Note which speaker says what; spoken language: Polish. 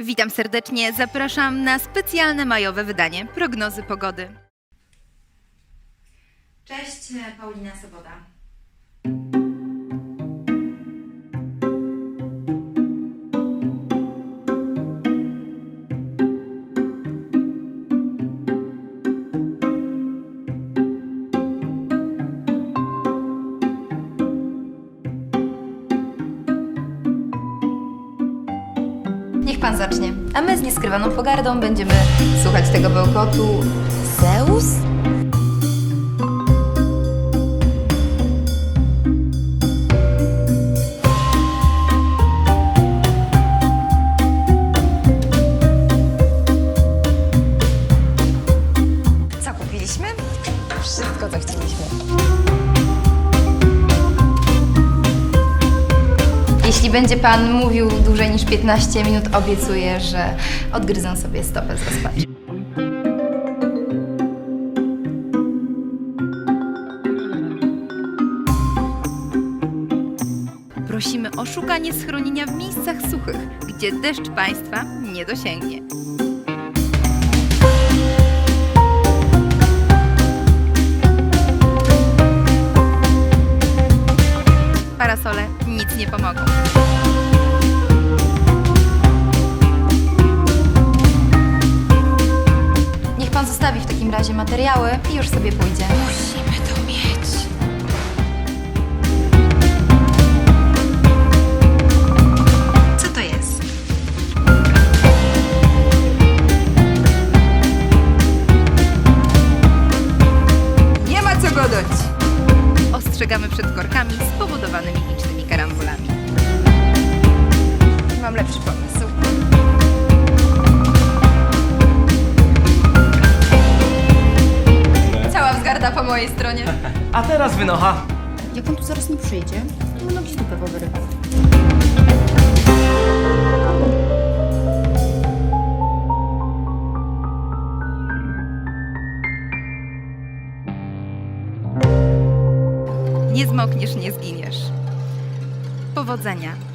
Speaker 1: Witam serdecznie, zapraszam na specjalne majowe wydanie prognozy pogody. Cześć, Paulina Soboda.
Speaker 2: Niech pan zacznie. A my z nieskrywaną pogardą będziemy słuchać tego bełkotu. Zeus? Co kupiliśmy? Wszystko, co chcieliśmy. Jeśli będzie pan mówił dłużej niż 15 minut, obiecuję, że odgryzę sobie stopę z rozpaczy.
Speaker 1: Prosimy o szukanie schronienia w miejscach suchych, gdzie deszcz Państwa nie dosięgnie. Parasole pomogą.
Speaker 2: Niech pan zostawi w takim razie materiały i już sobie pójdzie.
Speaker 1: Musimy to mieć. Co to jest?
Speaker 2: Nie ma co godać!
Speaker 1: Ostrzegamy przed korkami spowodowanymi
Speaker 2: Mam lepszy pomysł. Cała wzgarda po mojej stronie.
Speaker 3: A teraz wynocha.
Speaker 4: Jak on tu zaraz nie przyjdzie, to nogi z dupy powyrywał.
Speaker 1: Nie zmokniesz, nie zginiesz. Powodzenia.